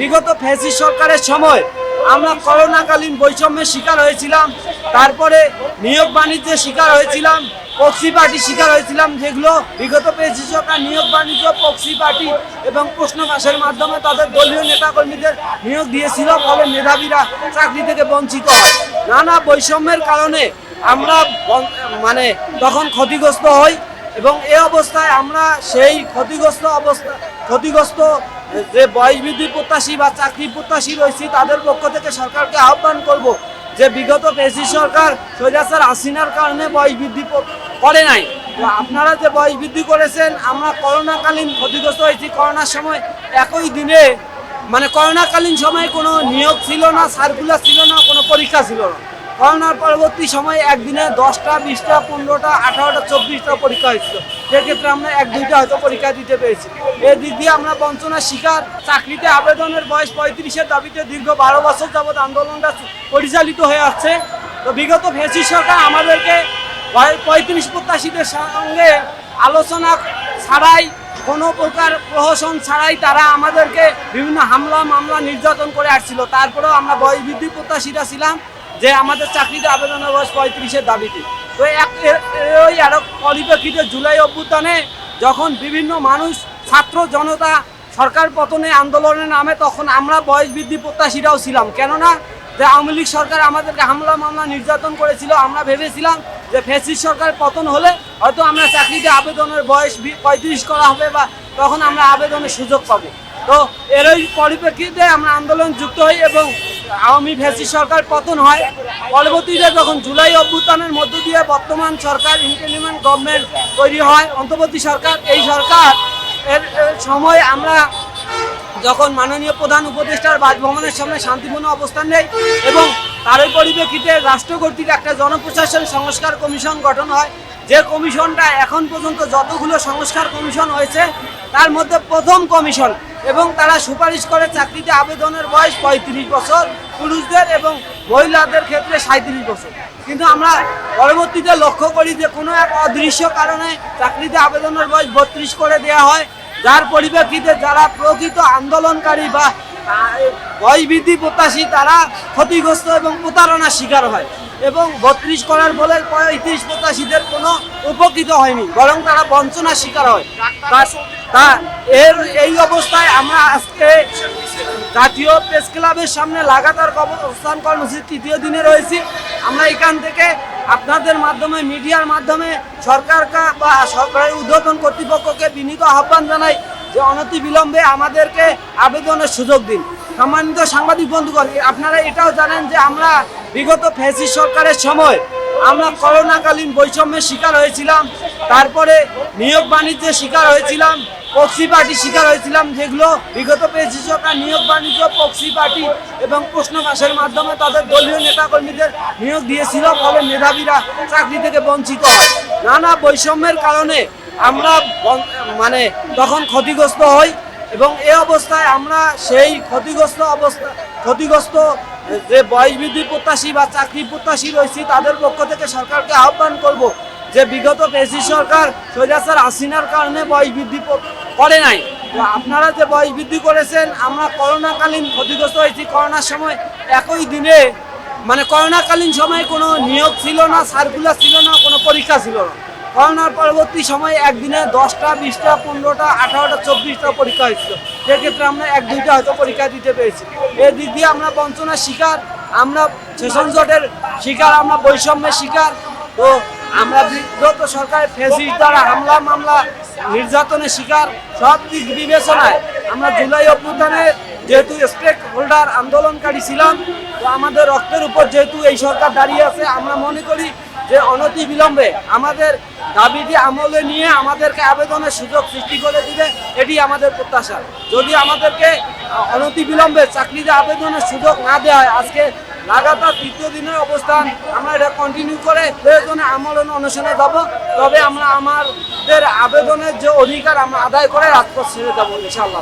বিগত ফ্যাসিস্ট সরকারের সময় আমরা করোনাকালীন বৈষম্যের শিকার হয়েছিলাম, তারপরে নিয়োগ বাণিজ্যের শিকার হয়েছিলাম পক্সি পার্টি শিকার হয়েছিলাম, যেগুলো বিগত পেয়েছি সরকার নিয়োগ বাণিজ্য পক্সি পার্টি এবং প্রশ্ন ফাঁসের মাধ্যমে তাদের দলীয় নেতাকর্মীদের নিয়োগ দিয়েছিল ফলে মেধাবীরা চাকরি থেকে বঞ্চিত হয়। নানা বৈষম্যের কারণে আমরা মানে তখন ক্ষতিগ্রস্ত হই। এবং এ অবস্থায় আমরা সেই ক্ষতিগ্রস্ত অবস্থা ক্ষতিগ্রস্ত যে বয়স বৃদ্ধি প্রত্যাশী বা চাকরি প্রত্যাশী রয়েছি, তাদের পক্ষ থেকে সরকারকে আহ্বান করব যে বিগত পেশি সরকার সৈরাসার আসিনার কারণে বয়স বৃদ্ধি করে নাই। আপনারা যে বয়স বৃদ্ধি করেছেন, আমরা করোনাকালীন ক্ষতিগ্রস্ত হয়েছি। করোনার সময় একই দিনে মানে করোনাকালীন সময়ে কোনো নিয়োগ ছিল না, সার্কুলার ছিল না, কোনো পরীক্ষা ছিল না। করোনার পরবর্তী সময়ে একদিনে দশটা, বিশটা, পনেরোটা, আঠারোটা, চব্বিশটা পরীক্ষা হয়েছিল। সেক্ষেত্রে আমরা এক, দুইটা হয়তো পরীক্ষা দিতে পেরেছি। এর দিক দিয়ে আমরা বঞ্চনার শিকার। চাকরিতে আবেদনের বয়স পঁয়ত্রিশের দাবিতে দীর্ঘ বারো বছর যাবৎ আন্দোলনটা পরিচালিত হয়ে আসছে। তো বিগত ফেসি সরকার আমাদেরকে পঁয়ত্রিশ প্রত্যাশীদের সঙ্গে আলোচনা ছাড়াই, কোনো প্রকার প্রহসন ছাড়াই তারা আমাদেরকে বিভিন্ন হামলা, মামলা, নির্যাতন করে আসছিল। তারপরেও আমরা বয়স বৃদ্ধি প্রত্যাশীরা ছিলাম। যে আমাদের চাকরিতে আবেদনের বয়স পঁয়ত্রিশের দাবিতে। তো ওই আরও পরিপ্রেক্ষিতে জুলাই অভ্যুত্থানে যখন বিভিন্ন মানুষ, ছাত্র জনতা সরকার পতনে আন্দোলনের নামে তখন আমরা বয়স বৃদ্ধি প্রত্যাশীরাও ছিলাম। কেননা যে আওয়ামী লীগ সরকার আমাদেরকে হামলা, মামলা, নির্যাতন করেছিল, আমরা ভেবেছিলাম যে ফেসিস সরকার পতন হলে হয়তো আমরা চাকরিতে আবেদনের বয়স পঁয়ত্রিশ করা হবে বা তখন আমরা আবেদনের সুযোগ পাবো। তো এরই পরিপ্রেক্ষিতে আমরা আন্দোলন যুক্ত হই এবং আওয়ামী ফেসি সরকার পতন হয়, পরবর্তীতে যখন জুলাই অভ্যুত্থানের মধ্য দিয়ে বর্তমান সরকার ইন্টেলিমেন্ট গভর্নমেন্ট তৈরি হয়, অন্তর্বর্তী সরকার, এই সরকার এর সময় আমরা যখন মাননীয় প্রধান উপদেষ্টার বাসভবনের সামনে শান্তিপূর্ণ অবস্থান নেই এবং তারই পরিপ্রেক্ষিতে রাষ্ট্র কর্তৃক একটা জনপ্রশাসন সংস্কার কমিশন গঠন হয়, যে কমিশনটা এখন পর্যন্ত যতগুলো সংস্কার কমিশন হয়েছে, তার মধ্যে প্রথম কমিশন এবং তারা সুপারিশ করে চাকরিতে আবেদনের বয়স পঁয়ত্রিশ বছর, পুরুষদের এবং মহিলাদের ক্ষেত্রে সাঁত্রিশ বছর। কিন্তু আমরা পরবর্তীতে লক্ষ্য করি যে কোনো এক অদৃশ্য কারণে চাকরিতে আবেদনের বয়স বত্রিশ করে দেওয়া হয় যার পরিপ্রেক্ষিতে যারা প্রকৃত আন্দোলনকারী বা বৃদ্ধি প্রত্যাশী, তারা ক্ষতিগ্রস্ত এবং প্রতারণার শিকার হয়। এবং বত্রিশ করার ফলে পঁয়ত্রিশ প্রত্যাশীদের কোনো উপকৃত হয়নি, বরং তারা বঞ্চনার শিকার হয়। তা- এর, এই অবস্থায় আমরা আজকে জাতীয় প্রেস ক্লাবের সামনে লাগাতার অবস্থান কর্মসূচি তৃতীয় দিনে রয়েছি। আমরা এখান থেকে আপনাদের মাধ্যমে, মিডিয়ার মাধ্যমে সরকার কা- বা সরকারের উদ্বোধন কর্তৃপক্ষকে বিনীত আহ্বান জানাই যে অনতি বিলম্বে আমাদেরকে আবেদনের সুযোগ দিন। সম্মানিত সাংবাদিক বন্ধুগণ, আপনারা এটাও জানেন যে আমরা বিগত ফ্যাসিস্ট সরকারের সময় আমরা করোনাকালীন বৈষম্যের শিকার হয়েছিলাম, তারপরে নিয়োগ বাণিজ্যের শিকার হয়েছিলাম পক্সি পার্টি শিকার হয়েছিলাম, যেগুলো বিগত পেয়েছি সরকার নিয়োগ, বাণিজ্য, পক্সি পার্টি এবং প্রশ্ন মাধ্যমে তাদের দলীয় নেতাকর্মীদের নিয়োগ দিয়েছিল, ফলে মেধাবীরা চাকরি থেকে বঞ্চিত হয়। নানা বৈষম্যের কারণে আমরা মানে তখন ক্ষতিগ্রস্ত হই এবং এ অবস্থায় আমরা সেই ক্ষতিগ্রস্ত অবস্থা, ক্ষতিগ্রস্ত যে বয়স বৃদ্ধি প্রত্যাশী বা চাকরি প্রত্যাশী রয়েছি, তাদের পক্ষ থেকে সরকারকে আহ্বান করব যে বিগত পেশি সরকার সৈরাসার হাসিনার কারণে বয়স বৃদ্ধি করে নাই। আপনারা যে বয়স বৃদ্ধি করেছেন, আমরা করোনাকালীন ক্ষতিগ্রস্ত হয়েছি। করোনার সময় একই দিনে মানে করোনাকালীন সময়ে কোনো নিয়োগ ছিল না সার্কুলার ছিল না, কোনো পরীক্ষা ছিল না। করোনার পরবর্তী সময়ে একদিনে দশটা, বিশটা, পনেরোটা, আঠারোটা, চব্বিশটা পরীক্ষা হয়েছিল। সেক্ষেত্রে আমরা এক, দুইটা হয়তো পরীক্ষা দিতে পেরেছি। এই দিক দিয়ে আমরা বঞ্চনার শিকার, আমরা সেশন জটের শিকার, আমরা বৈষম্যের শিকার। তো আমরা বিগত সরকারের ফেসিস দ্বারা হামলা, মামলা, নির্যাতনের শিকার, সব দিক বিবেচনায় আমরা জুলাই অভ্যুত্থানে যেহেতু স্টেক হোল্ডার আন্দোলনকারী ছিলাম, তো আমাদের রক্তের উপর যেহেতু এই সরকার দাঁড়িয়ে আছে, আমরা মনে করি যে অনতি বিলম্বে আমাদের দাবিটি আমলে নিয়ে আমাদেরকে আবেদনের সুযোগ সৃষ্টি করে দিবে, এটি আমাদের প্রত্যাশা। যদি আমাদেরকে অনতি বিলম্বে চাকরিতে আবেদনের সুযোগ না দেওয়া হয়, আজকে লাগাতার তৃতীয় দিনের অবস্থান আমরা এটা কন্টিনিউ করে প্রয়োজনে আমলন অনশনে যাব। তবে আমরা আমাদের আবেদনের যে অধিকার আমরা আদায় করে রাজপথ ছেড়ে যাব ইনশাল্লাহ